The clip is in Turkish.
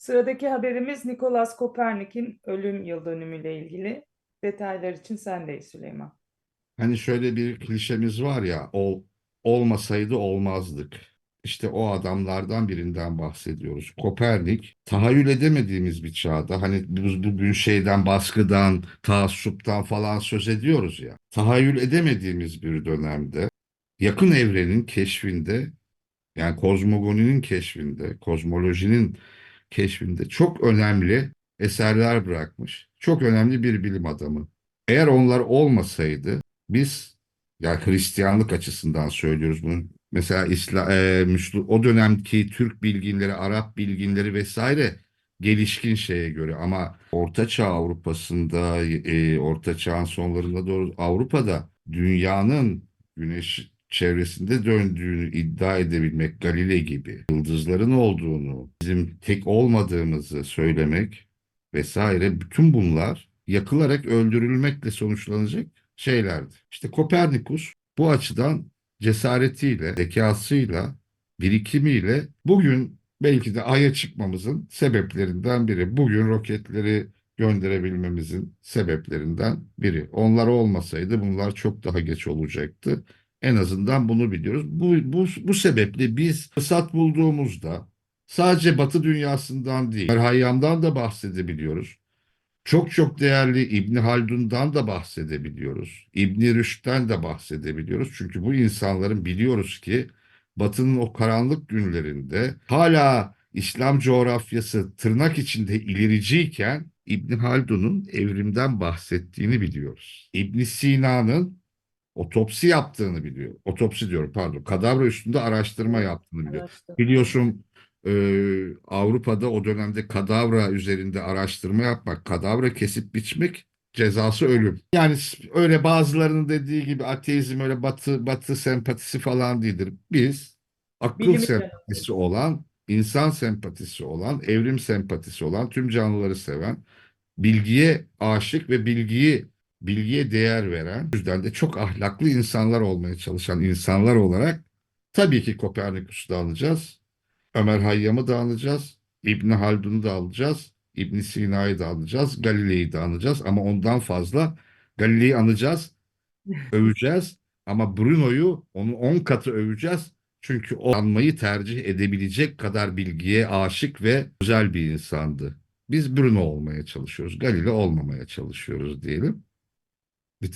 Sıradaki haberimiz Nikolas Kopernik'in ölüm yıl dönümüyle ilgili. Detaylar için sendeyiz Süleyman. Hani şöyle bir klişemiz var ya, ol, olmasaydı olmazdık. İşte o adamlardan birinden bahsediyoruz. Kopernik, tahayyül edemediğimiz bir çağda, hani biz bugün şeyden, baskıdan, taassuptan falan söz ediyoruz ya. Tahayyül edemediğimiz bir dönemde, yakın evrenin keşfinde, yani kozmogoninin keşfinde, kozmolojinin keşfinde çok önemli eserler bırakmış. Çok önemli bir bilim adamı. Eğer onlar olmasaydı biz ya Hristiyanlık açısından söylüyoruz bunu. Mesela İsla, e, Müslü- o dönemki Türk bilginleri, Arap bilginleri vesaire gelişkin şeye göre ama Orta Çağ Avrupa'sında, e, Orta Çağ'ın sonlarında doğru Avrupa'da dünyanın güneş çevresinde döndüğünü iddia edebilmek Galile gibi, yıldızların olduğunu, bizim tek olmadığımızı söylemek vesaire bütün bunlar yakılarak öldürülmekle sonuçlanacak şeylerdi. İşte Kopernikus bu açıdan cesaretiyle, zekasıyla, birikimiyle bugün belki de Ay'a çıkmamızın sebeplerinden biri. Bugün roketleri gönderebilmemizin sebeplerinden biri. Onlar olmasaydı bunlar çok daha geç olacaktı. En azından bunu biliyoruz. Bu, bu, bu sebeple biz fırsat bulduğumuzda sadece Batı dünyasından değil, Hayyam'dan da bahsedebiliyoruz. Çok çok değerli İbni Haldun'dan da bahsedebiliyoruz. İbni Rüşd'den de bahsedebiliyoruz. Çünkü bu insanların biliyoruz ki Batı'nın o karanlık günlerinde hala İslam coğrafyası tırnak içinde ilericiyken İbni Haldun'un evrimden bahsettiğini biliyoruz. İbn Sina'nın otopsi yaptığını biliyor. Otopsi diyorum pardon. Kadavra üstünde araştırma yaptığını biliyor. Araştırma. Biliyorsun e, Avrupa'da o dönemde kadavra üzerinde araştırma yapmak, kadavra kesip biçmek cezası ölüm. Yani öyle bazılarının dediği gibi ateizm öyle batı batı sempatisi falan değildir. Biz akıl Bilim sempatisi olan, insan sempatisi olan, evrim sempatisi olan, tüm canlıları seven, bilgiye aşık ve bilgiyi bilgiye değer veren, yüzden de çok ahlaklı insanlar olmaya çalışan insanlar olarak tabii ki Kopernikus'u da alacağız. Ömer Hayyam'ı da alacağız. İbni Haldun'u da alacağız. İbn Sina'yı da alacağız. Galile'yi de alacağız. Ama ondan fazla Galile'yi anacağız. Öveceğiz. Ama Bruno'yu onun 10 katı öveceğiz. Çünkü o anmayı tercih edebilecek kadar bilgiye aşık ve özel bir insandı. Biz Bruno olmaya çalışıyoruz. Galile olmamaya çalışıyoruz diyelim.